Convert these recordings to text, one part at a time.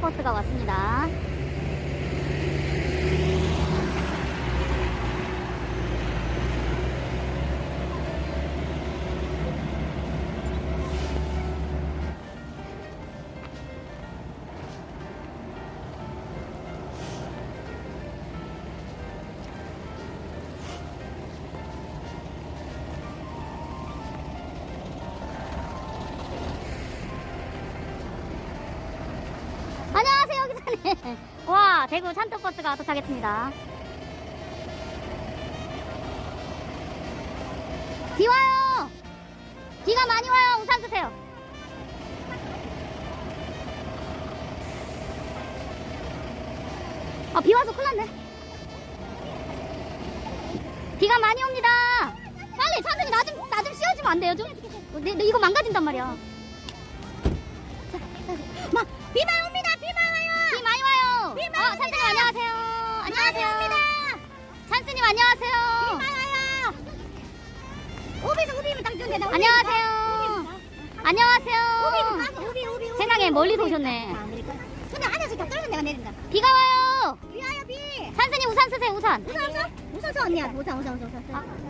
버스가 왔습니다. 와, 대구 찬떡버스가 도착했습니다. 비 와요! 비가 많이 와요. 우산 쓰세요. 아, 비 와서 큰일 났네. 비가 많이 옵니다. 빨리, 천천히 나 좀, 나 좀 씌워주면 안 돼요, 좀? 내, 내 이거 망가진단 말이야. 막, 비 많이 옵니다. 비 많이 어, 찬스님 안녕하세요. 안녕하세요. 찬스님 안녕하세요. 오비서 오비면 딱 좋은데 나 안녕하세요. 안녕하세요. 우비 우비 우비 세상에 멀리서 오셨네. 근데 안에서 다 떨어져 내가 내린다 비가 와요. 비 와요 비 찬스님 우산 쓰세요. 우산. 우산 없어? 우산 써 언니야 우산 우산 우산 우산 아.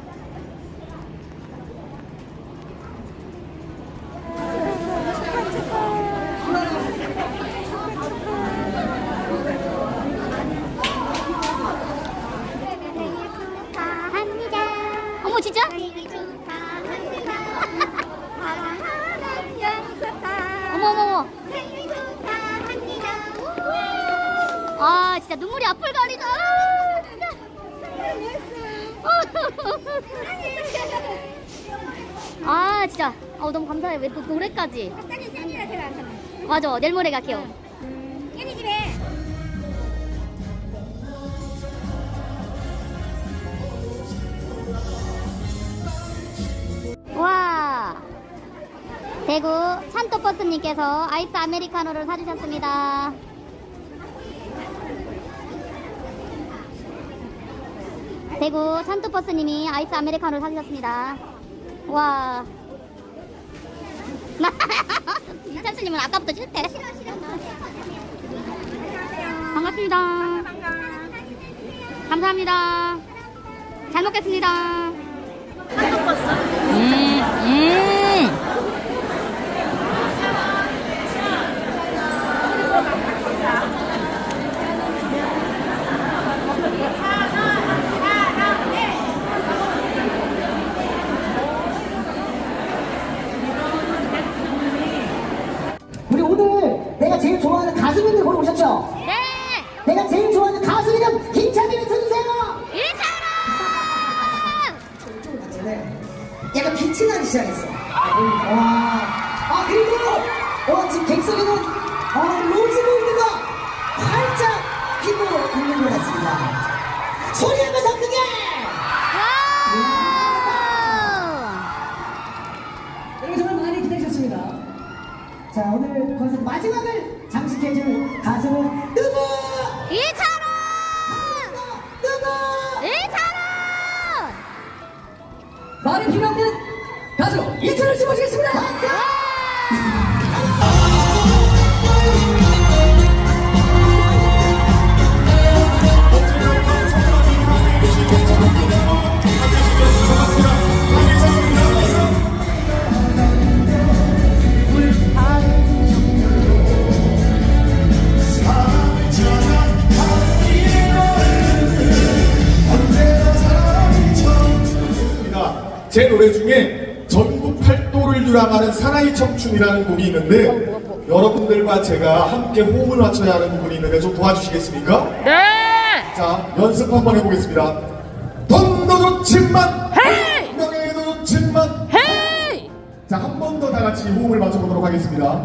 진짜? 사랑하는 어머. 생일 아 진짜 눈물이 앞을 가리다. 아 진짜. 어 너무 감사해. 왜 또 노래까지? 맞아. 내일 모레 갈게요. 대구 산토버스님께서 아이스 아메리카노를 사주셨습니다. 대구 산토버스님이 아이스 아메리카노를 사주셨습니다. 와. 찬스님은 아까부터 싫대 반갑습니다. 감사합니다. 잘 먹겠습니다. 음, 음. 우리 오늘 내가 제일 좋아하는 가수 님들 보러 오셨죠? 네! 내가 제일 좋아하는 가수 이름 김찬님을 쳐주세요! 1차로! 네. 약간 빛이 나기 시작했어. 와. 아, 그리고, 어, 지금 객석에는, 어, 로즈골드가 활짝 피고 있는 것 같습니다. 소리 한번 더 크게! 여러분 정말 많이 기다리셨습니다. 자, 오늘 콘서트 마지막을 장식해줄 가수는 누구? 2차로! 누구? 1차로! 말이 필요 없는 제 노래 중에 전국 팔도를 유랑하는 사나이 청춘이라는 곡이 있는데 여러분들과 제가 함께 호흡을 맞춰야 하는 부분이 있는데 좀 도와주시겠습니까? 네! 자 연습 한번 해보겠습니다. 돈도 좋지만 명예도 좋지만 헤이! 자 한 번 더 다 같이 호흡을 맞춰보도록 하겠습니다.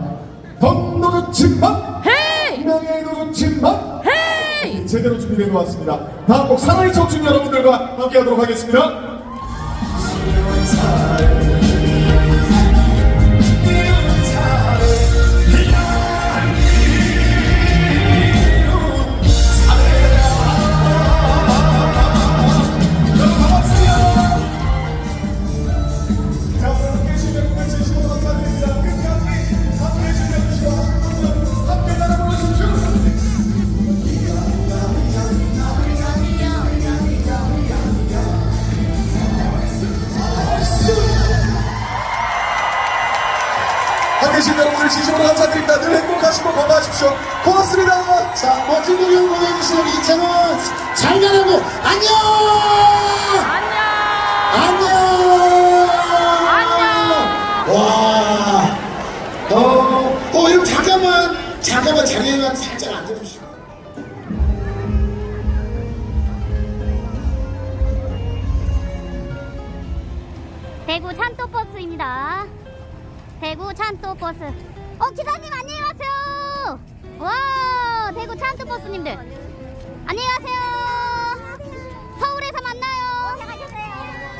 돈도 좋지만 헤이! 명예도 좋지만 헤이! 제대로 준비된 것 같습니다. 다음 곡 사나이 청춘 여러분들과 함께 하도록 하겠습니다. 자, 감사드립니다. 늘 행복하시고 건강하십시오. 고맙습니다. 자, 멋진 공연 보내주신 이창원 잘 가라고 안녕! 안녕! 안녕! 와, 어, 어, 여러분 잠깐만, 잠깐만 자리에만 살짝 앉아주시고. 대구 찬또버스입니다. 대구 찬또버스. 어, 기사님 안녕히 가세요. 와, 대구 찬또버스님들. 안녕히 가세요. 서울에서 만나요.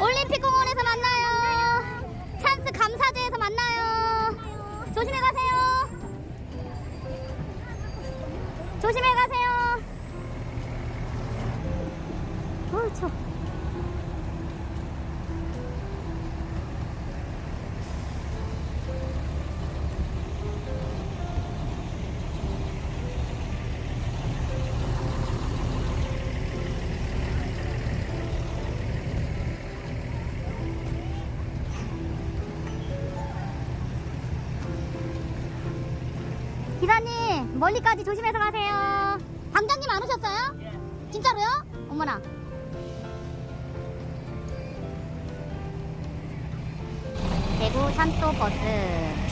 올림픽 공원에서 만나요. 찬스 감사제에서 만나요. 조심해 가세요. 조심해 가세요. 어, 저. 멀리까지 조심해서 가세요. 방장님 안 오셨어요? 진짜로요? 어머나. 대구 산또 버스.